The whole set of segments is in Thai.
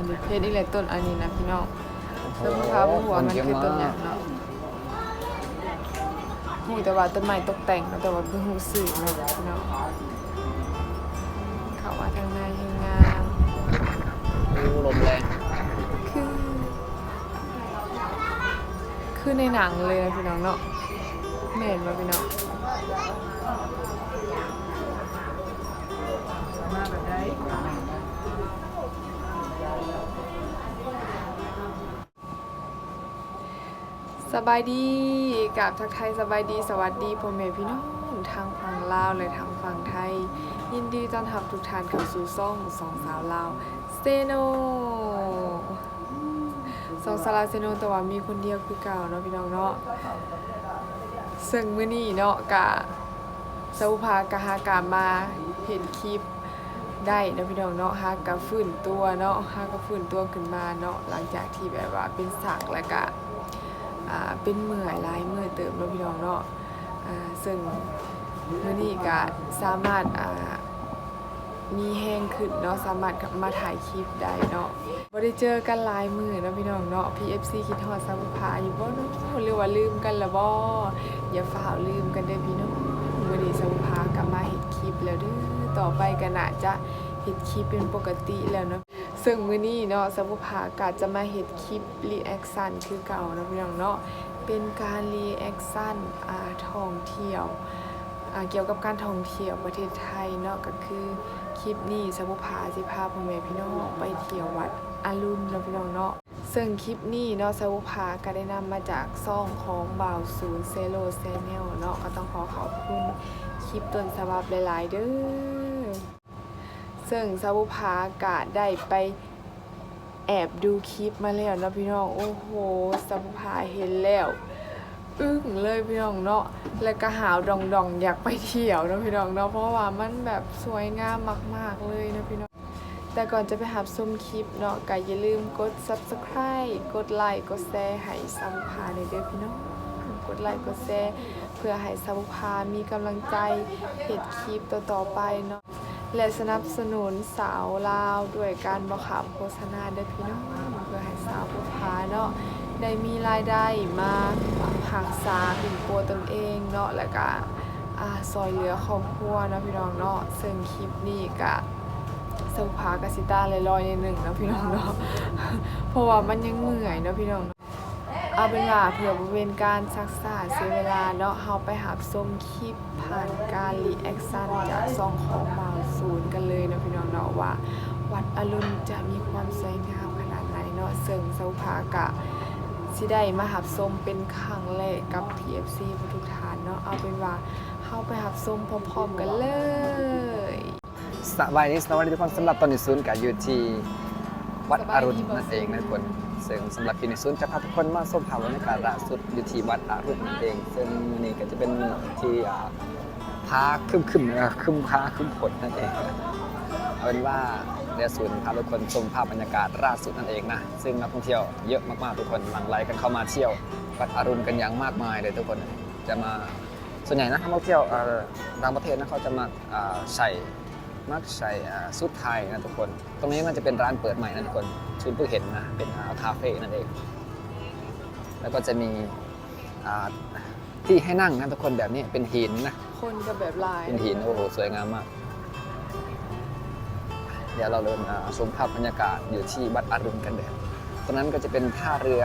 ฉันดิเพชรอีกเลยต้นอันนี้นะพี่น้องต้นมะพร้าวหัวมันคือต้นหยังเนาะหูแต่ว่าต้นไม้ตกแต่งเนาะแต่ว่าเพิ่งหูสื่อเนาะพี่น้องเข้ามาทางในให้งามโอ้ลมแรงคือคือในหนังเลยนะพี่น้องเนาะไม่เห็นว่าพี่น้อง สบายดีกับทักไทยสบายดีสวัสดีพ่อแม่พี่น้องทางฝั่งลาวและทางฝั่งไทย ยินดีต้อนรับทุกท่านเข้าสู่ซ่องสองสาวลาวเซโนสองสาวลาวเซโนแต่ว่ามีคนเดียวคือเก่าเนาะพี่น้องเนาะซึ่งมื้อนี้เนาะกะสาวพากะหากามาเห็นคลิปได้เนาะพี่น้องเนาะหากะฟื้นตัวเนาะหากะฟื้นตัวขึ้นมาเนาะหลังจากที่แบบว่าเป็นสักแล้วก็อ่า เป็นเมื่อยลายเมื่อยเติมเนาะพี่น้องเนาะอ่าซึ่งมื้อนี้ก็สามารถมีแห้งขึ้นเนาะสามารถมาถ่ายคลิปได้เนาะบ่ได้เจอกันหลายมือเนาะพี่น้องเนาะ PFC คิดฮอดซาบุพาอยู่บ่เนาะหรือว่าลืมกันละบ่อย่าฝ่าลืมกันเด้อพี่น้องมื้อนี้ซาบุพากลับมาเฮ็ดคลิปแล้วเด้อต่อไปก็น่าจะเฮ็ดคลิปเป็นปกติแล้วเนาะ ซึ่งมื้อนี้เนาะสัพพากาจะมาเฮ็ดคลิปรีแอคชั่นคือเก่านาะพี่น้องเนาะเป็นการรีแอคชั่นอ่าท่องเที่ยวอ่าเกี่ยวกับการท่องเที่ยวประเทศไทยเนาะก็คือคลิปนี้สัพพาสิพาพ่อแม่พี่น้องไปเที่ยววัดอรุณนะพี่น้องเนาะซึ่งคลิปนี้เนาะสัพพาก็ได้นำมาจากซ่องของบ่าวศูนย์เซโลแซนแนลเนาะก็ต้องขอขอบคุณคลิปต้นฉบับหลาย ๆ เด้อ ซึ่งซาบุพากะได้ไปแอบดูคลิปมาแล้วนะพี่น้อง โอ้โหซาบุพาเห็นแล้ว อึ้งเลยพี่น้องเนาะ แล้วก็หาวดองดองอยากไปเที่ยวนะพี่น้องเนาะ เพราะว่ามันแบบสวยงามมาก ๆ เลยนะพี่น้อง แต่ก่อนจะไปหาชมคลิปเนาะก็อย่าลืมกด subscribe กดไลค์กดแชร์ให้ซาบุพาในเด้อพี่น้อง กดไลค์กดแชร์เพื่อให้ซาบุพามีกำลังใจเห็ดคลิปต่อๆไปเนาะ และสนับสนุนสาวลาวด้วยการบอกขามโฆษณาเด้อพี่น้องเพื่อให้สาวผู้พาเนาะได้มีรายได้มาหักษาเป็นปัวตนเองเนาะแล้วก็อ่าซอยเหลือครอบครัวนะพี่น้องเนาะซึ่งคลิปนี้ก็สาวพากสิตาลอยๆในหนึ่งนะพี่น้องเนาะเพราะว่ามันยังเหนื่อยเนาะพี่น้อง เอาเป็นว่าเผื่อบ่เป็นการซักษาเสียเวลาเนาะเฮาไปหาส้มคลิปผ่านการรีแอคชั่นจากซองของบางศูนย์กันเลยนะพี่น้องเนาะว่า วัดอรุณจะมีความสวยงามขนาดไหนเนาะซึ่งเซาภากะสิได้มาหับส้มเป็นครั้งแรกกับ TFC ทุกทานเนาะเอาเป็นว่าเฮาไปหับส้มพร้อมๆกันเลยสบายดีสวัสดีทุกคนสำหรับตอนนี้ศูนย์กับอยู่ที่วัดอรุณนั่นเองนะทุกคน ซึ่งสำหรับปีนี้ศูนย์จะพาทุกคนมาชมภาพบรรยากาศล่าสุดอยู่ที่วัดอรุณนั่นเอง ซึ่งมื้อนี้ก็จะเป็นที่พาคึมคึมนะคึมพาคึมผลนั่นเองเอาเป็นว่าเดี๋ยวศูนย์พาทุกคนชมภาพบรรยากาศล่าสุดนั่นเองนะซึ่งนักท่องเที่ยวเยอะมากๆทุกคนหลั่งไหลกันเข้ามาเที่ยววัดอรุณกันอย่างมากมายเลยทุกคนจะมาส่วนใหญ่นะักท่องเที่ยวต่างประเทศนะเขาจะมาใส่ มักใส่อ่าสุดไทยนะทุกคน ตรงนี้มันจะเป็นร้านเปิดใหม่นะทุกคนชุนเพิ่งเห็นนะ เป็นอ่าคาเฟ่นั่นเอง แล้วก็จะมีอ่าที่ให้นั่งนะทุกคนแบบนี้เป็นหินนะ คนก็แบบหลาย เป็นหินโอ้โหสวยงามมาก เดี๋ยวเราเดินอ่าชมภาพบรรยากาศอยู่ที่วัดอรุณกันเดยตรงนั้นก็จะเป็นท่าเรือ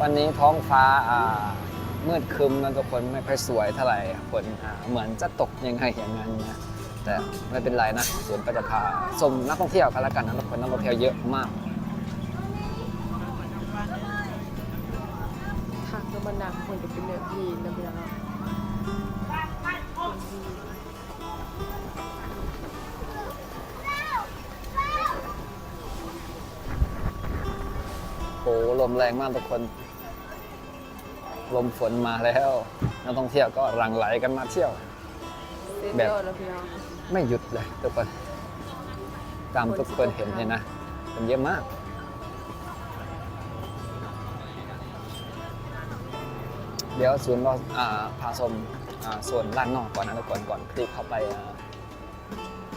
วันนี้ท้องฟ้าอ่ามืดคึมนะทุกคนไม่ค่อยสวยเท่าไหร่ฝนอ่าเหมือนจะตกยังไงอย่างนั้นนะแต่ไม่เป็นไรนะสวนก็จะพาชมนักท่องเที่ยวกันแล้วกันนะทุกคนนักท่องเที่ยวเยอะมากทางก็มันหนักคนจะเป็นเนื้อพีนนะพี่น้อง ลมแรงมากทุกคน ลมฝนมาแล้วนักท่องเที่ยวก็หลั่งไหลกันมาเที่ยวเซ็นแบบโดนะพี่น้องไม่หยุดเลยทุกคน ตามทุกคนเห็นเลยนะคนเยอะมาก เดี๋ยวศูนย์เราอ่าพาชมอ่าส่วนด้านนอกก่อนนะทุกคนก่อนที่เข้าไปอ่า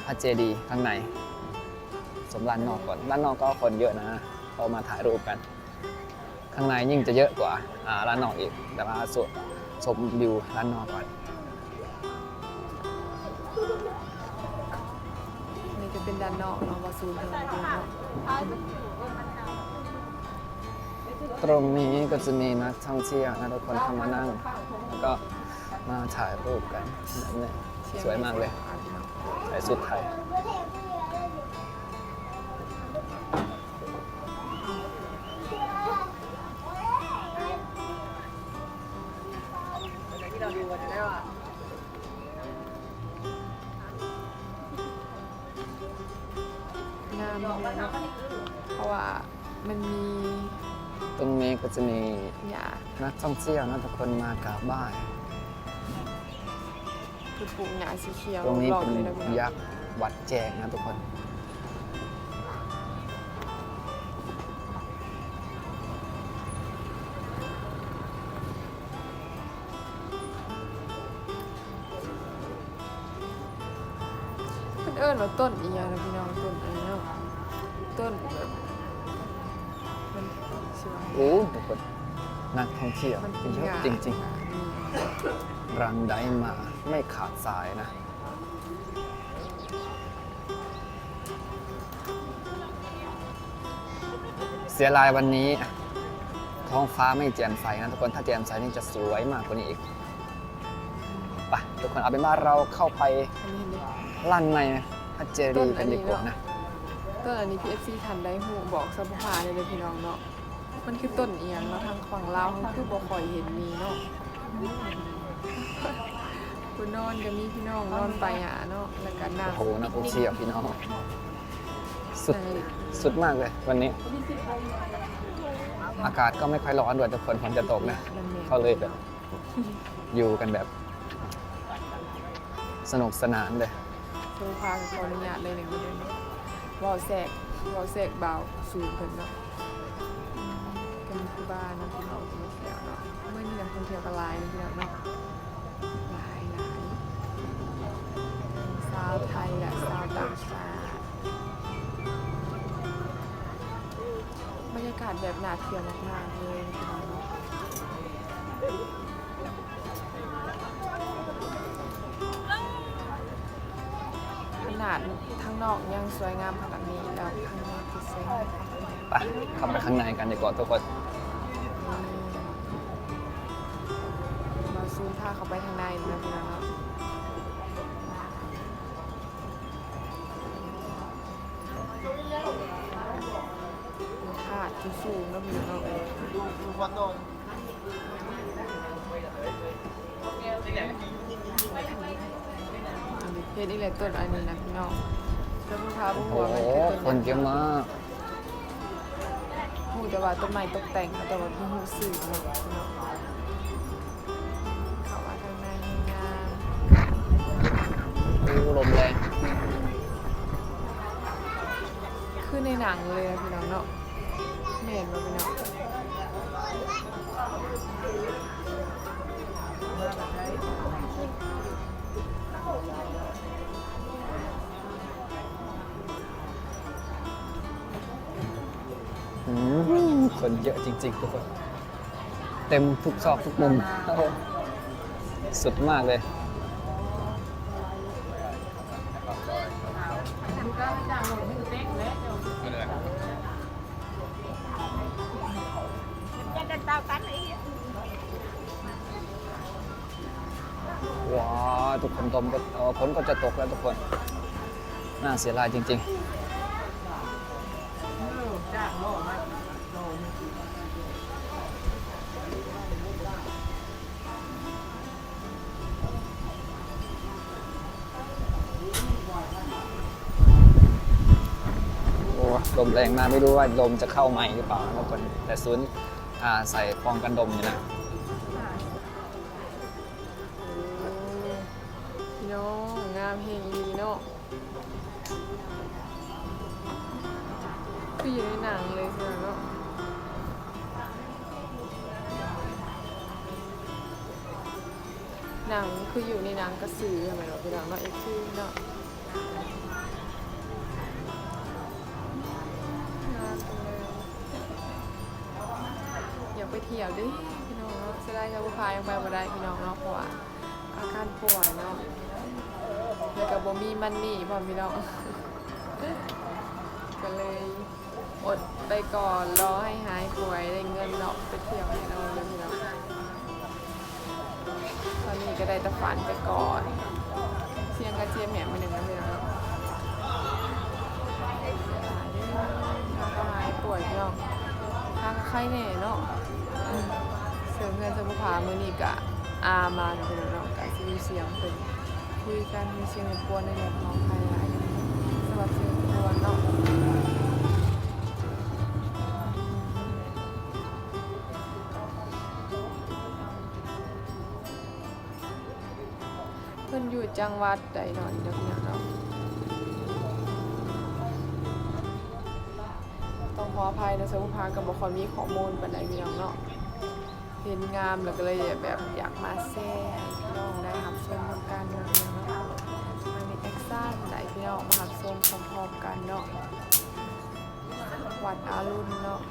พระเจดีย์ข้างในชมด้านนอกก่อนด้านนอกก็คนเยอะนะเรามาถ่ายรูปกัน ข้างในยิ่งจะเยอะกว่าอ่าด้านนอกอีกแต่ว่าส่วนชมวิวด้านนอกก่อนนี่จะเป็นด้านนอกเนาะวาศูนเพิ่นอยู่เนาะตรงนี้ก็จะมีนักท่องเที่ยวนะทุกคนเข้ามานั่ง แล้วก็มาถ่ายรูปกันแบบนี้สวยมากเลยใส่สุดไทย นี้ก็จะมีหญ้านักท่องเที่ยวนะทุกคนมากราบไหว้คือปลูกหญ้าสีเขียวตรงนี้รอบเป็นเลยนะพี่น้องยักษ์วัดแจงนะทุกคน เพิ่นเอิ้นว่าต้นอี นักท่องเที่ยวมันเป็นเยหอะญ้าจริงอืมๆรังไดมาไม่ขาดสายนะ เสียลายวันนี้ ท้องฟ้าไม่แจ่มใสนะทุกคนถ้าแจ่มใสนี่จะสวยมากกว่านี้อีกไปทุกคนเอาเป็นว่าเราเข้าไปอันนี้เห็นไหมลั่นในพระเจดีย์กันดีกว่านะต้นอันนี้ PFC ทันได้หูบอกสัมภาษณ์เลยเด้อพี่น้องเนาะ มันคือต้นเอียงเนาะทางฝั่งลาวเขาคือบ่ค่อยเห็นมีเนาะคุณนอนก็มีพี่น้องนอนไปหาเนาะแล้วก็นั่งโอ้โหนักท่องเที่ยวพี่น้องสุดนั่งสุดมากเลยวันนี้ อากาศก็ไม่ค่อยร้อนด้วยทุกคนฝนจะตกนะนั่นเองเขาเลยแบบอยู่กันแบบ สนุกสนานเลยโซฟาขออนุญาตเลยหนึ่งเดือนวอลแซกวอลแซกเบาสูงเพิ่นเนาะอื มกันคือบ้านนะพี่น้องที่มาเที่ยวเนาะเมื่อนี้นักท่องเที่ยวก็หลายนะพี่น้องเนาะหลายหลายสาวไทยและสาวต่างชาติบรรยากาศแบบน่าเที่ยวมากๆเลยพี่น้องเนาะขนาดข้างนอกยังสวยงามขนาดนี้แล้วข้างในที่สวยงาม ไปเข้าไปข้างในกันดีกว่าทุกคนาดสูงๆนะพี่น้องเนาะอันนี้เพชรนี่แหละต้นอันนี้นะพี่น้องเจ้าผู้ท้าผู้โอ้หัวมันคือต้นนเยอะมากหูแต่ว่าต้นไม้ตกแต่งแต่ว่าพี่หูสื่อเนาะพี่น้องเข้ามาทางในให้งามโอ้ลมแรงคือในหนังเลยนะพี่น้องเนาะ เห็นมาพี่น้องอืมคนเยอะจริงๆทุกคน เต็มทุกซอกทุกมุม สุดมากเลย ว้าทุกคนตมก็ฝนก็จะตกแล้วทุกคน น่าเสียดายจริง ๆ โอ้ลมแรงมากไม่รู้ว่าลมจะเข้าไหมหรือเปล่านะทุกคนแต่ศูนย์อ่าใส่ฟองกันดมอยู่นะามเฮงอีเนาะคืออยู่ในหนังเลยพี่น้องเนาะหนังคืออยู่ในหนังกระสือทำไมเราะพี่น้องเนาะเอ็กซ์คือเนาะน่าจังเลยอยากไปเที่ยวดิพี่น้องเนาะจะได้จะพายังไปบ่ได้พี่น้องเนาะเพราะว่าอาการป่วยเนาะ แล้วก็บ่มีมันนี่พร้อมพี่น้อง ก็เลยอดไปก่อนรอให้หายป่วยได้เงินเนาะไปเที่ยวแน่นอนเลยพี่น้องตอนนี้ก็ได้แต่ฝันไปก่อนเสียงกระเทียมแหมมาหนึ่งนะพี่น้องทาก็หายป่วยพี่น้องทางก็ไข้แน่เนาะเสริมเงินสมุภามือนี่กะอามาเนาะพี่น้องเนาะกะสิมีเสียงเป็น คุยกันมีเสียงในปวนในหลงน้องใครหลยสำหรับเสียงปวนเนาะเพิ่นอยู่จังหวัดใดเนาะนี่เด้อพี่น้เนาะต้องขออภัยนะสมุภากับบ่ค่อยมีข้อมูลปานใดพี่น้องเนาะเห็นงามแล้วก็เลยแบบอยากมาแซ่ พี่น้องมาหับชมพร้อมๆกันเนาะวัดอารุณเนาะ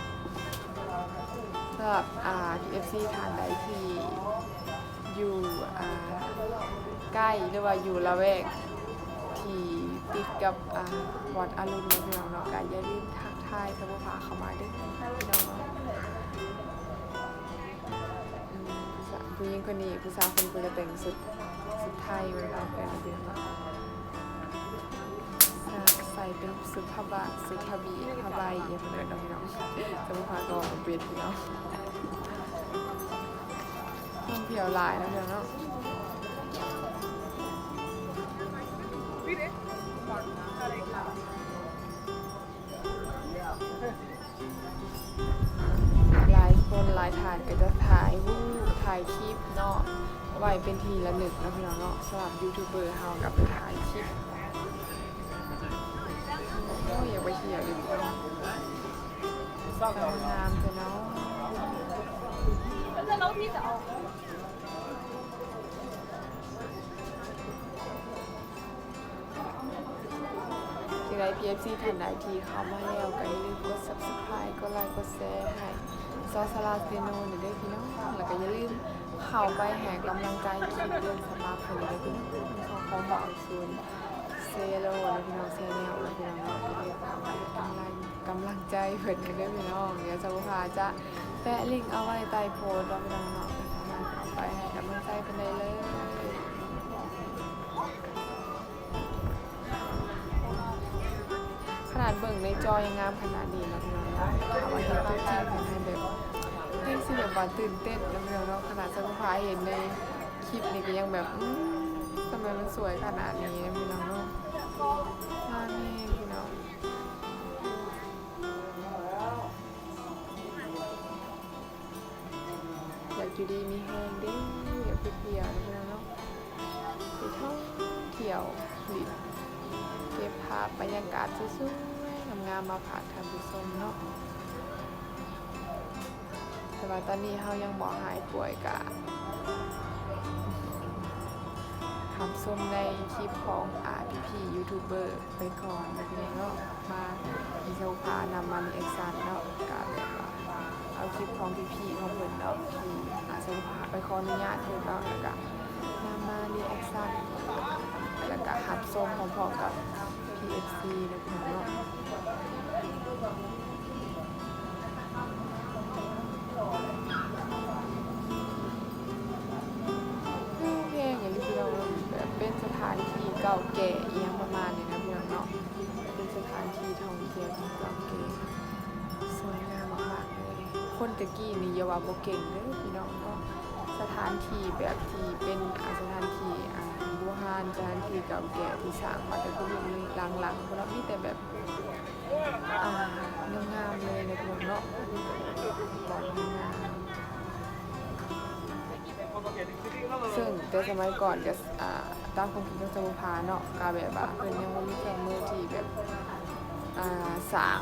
สำหรับอ่า TFC ทานใดที่อยู่อ่าใกล้หรือว่าอยู่ละแวกที่ติดกับอ่าวัดอารุณเนาะพี่น้องเนาะก็อย่าลืมทักทายสมุภาเข้ามาด้วยพี่น้องเนาะผู้หญิงคนนี้ผู้สาวคนนี้ก็จะแต่งสุดสุดไทยไว้เอาแฟนเดือนละใส่ เป็นสุดผ้าบะสุดผ้าบีผ้าใบอย่างเงี้ยเนาะพี่น้องสมุภาก็เปลี่ยนพี่น้องท่องเที่ยวหลายนะพี่น้องเนาะหลายคนหลายถ่ายก็จะถ่ายรูปถ่ายคลิปเนาะไว้เป็นทีละหนึ่งนะพี่น้องเนาะสำหรับยูทูบเบอร์เฮากับถ่ายคลิป อย่าลืมทำทำงานไปเนาะแล้วน้องพี่จะออกยังไง PFC ท่านใดที่เข้ามาแล้วก็อย่าลืมกด subscribe กดไลค์กดแชร์ให้ซอสลาเซโน่หนึ่งด้พี่น้องแล้วก็อย่าลืมเข้าไปแห่กำลังใจทุกเดือนสมาคมเลยพี่น้องขอขอบคุณ เซโลและพี่น้องเซเนลและพี่น้องเนาะที่เรียกว่ากำลังกำลังใจเพิ่นกันด้วยพี่น้องเดี๋ยวสมุภาจะแปะลิงก์เอาไว้ใต้โพสต์แล้วพี่น้องเนาะก็สามารถเข้าไปให้กำลังใจเพิ่นได้เลยขนาดเบิ่งในจอยังงามขนาดนี้นะพี่น้องเนาะถามว่าที่ภาพจริงเป็นไงแบบให้สิแบบว่าตื่นเต้นนะพี่น้องเนาะขนาดสัมภาเห็นในคลิปนี่ก็ยังแบบทำไมมันสวยขนาดนี้นะพี่น้องเนาะ น่านี่พี่น้องอยากอยู่ดีมีแฮงดิอยากไปเที่ยวนะพี่น้องเนาะไปท่องเที่ยวหลินเก็บภาพบรรยากาศสวยๆงามๆมาฝากท่านผู้ชมเนาะแต่ว่าตอนนี้เฮายังบ่หายป่วยกะ ทำส้มในคลิปของอาพีพียูทูบเบอร์ไปก่อนนะพี่น้องเนาะมาพี่เชาพานำมันเอ็กซันเนาะกาแบบว่าเอาคลิปของพีพีของเพิ่นเนาะที่อาเชลพาไปขออนุญาตเพิ่นเนาะแล้วก็นำมาเรียกซันแล้วก็หัดส้มพร้อมๆกับ PFC นะพี่น้องเนาะ คนตะกี้นี่อย่าว่าบ่เก่งเด้อพี่น้องเนาะสถานที่แบบที่เป็นสถานที่อ่าโบราณสถานที่เก่าแก่ที่สร้างมาแต่ก็มีหลังๆพวกเรามีแต่แบบอ่างามๆเลยนะพวกเนาะมีแต่แบอนงามซึ่งแต่สมัยก่อนก็อ่าตามความคิดของสมุภาเนาะก็แบบว่าเพิ่นยังบ่มีเครื่องมือที่แบบอ่าสร้าง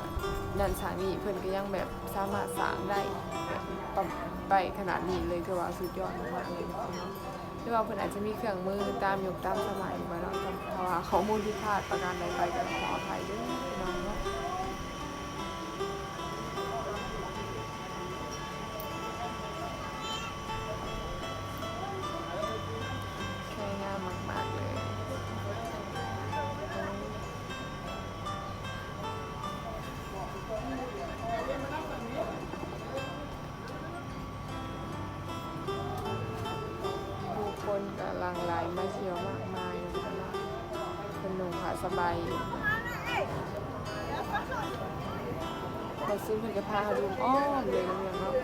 นั่นสร้างนี่เพิ่นก็ยังแบบ สามารถสร้างได้แบบต่อไปขนาดนี้เลยคือว่าสุดยอดมากเลยหรือว่าเพิ่นอาจจะมีเครื่องมือตามยุคตามสมัยมาเนาะเพราะว่าข้อมูลที่พลาดประการใดไปก็ขอ บายอยู่พอซื้อเพิ่นก็พาเขาดูอ้อมเลยนะพี่น้องเนาะ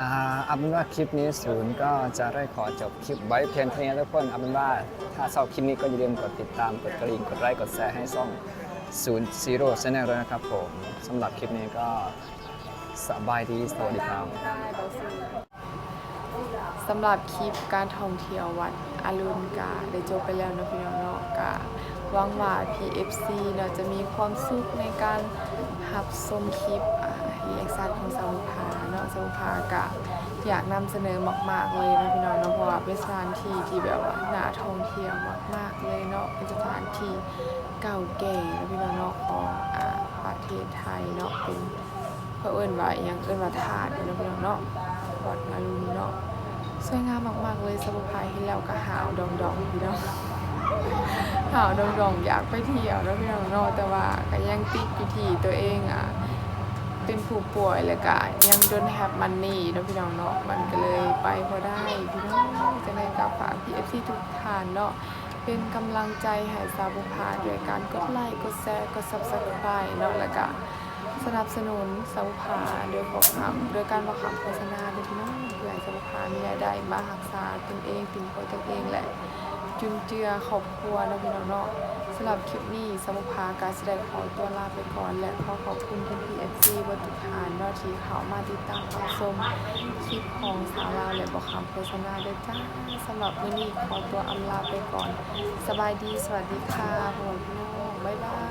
อ่าเอาเป็นว่าคลิปนี้ศูนย์ก็จะได้ขอจบคลิปไว้เพียงเท่านี้ทุกคนเอาเป็นว่าถ้าชอบคลิปนี้ก็อย่าลืมกดติดตามกดกระดิ่งกดไลค์กดแชร์ให้ช่องศูนย์ซีโร่ชแนลด้วยนะครับผมสำหรับคลิปนี้ก็สบายดีสวัสดีครับ ได้บอ สำหรับคลิปการท่องเที่ยววัดอรุณกาได้จบไปแล้วเนาะพี่น้องเนาะกะหวังว่า PFC เนาะจะมีความสุขในการหับชมคลิปอ่ารีแอคชั่นของสาวภาเนาะสาวภากะอยากนำเสนอมาก ๆ เลยนะพี่น้องเนาะเพราะว่าเป็นสถานที่ที่แบบว่าน่าท่องเที่ยวมาก ๆ เลยเนาะเป็นสถานที่เก่าแก่นะพี่น้องเนาะของอ่าประเทศไทยเนาะเป็นเพื่อเอิ้นว่าอหยังเอิ้นว่าธาตุนะพี่น้องเนาะวัดอรุณเนาะ สวยงามมาก ๆ เลยสมุพายเห็นแล้วก็หาวดองๆพี่น้องหาวดองๆอยากไปเที่ยวนะพี่น้องเนาะแต่ว่าก็ยังติดอยู่ที่ตัวเองอะเป็นผู้ป่วยแล้วก็ยังจนแฮปมันนี่เนาะพี่น้องเนาะมันก็เลยไปพอได้พี่น้องจะได้กับฝาก PFC ทุกท่านเนาะเป็นกำลังใจให้สาวบุพาด้วยการกดไลค์กดแชร์กด Subscribe เนาะแล้วก็ สนับสนุนสาวบุพาด้วยบอกคำด้วยการบอกคำโฆษณาด้วยพี่น้องเพื่อให้สาวขามีรายได้มารักษาตนเองเป็นขอตนเองแหละ จุนเจือครอบครัวเนะพี่น้องเนาะสำหรับคลิปนี้สมุภาการแสดงขอตัวลาไปก่อน และขอขอบคุณคุณพีเอฟซีบนทุฐานเนาะที่เขามาติดตามรับชมคลิปของสาวลาวและบอกคำโฆษณาด้วยจ้าสำหรับวันนี้ขอตัวอำลาไปก่อน สบายดีสวัสดีค่ะพ่อแม่พี่น้องบ๊ายบาย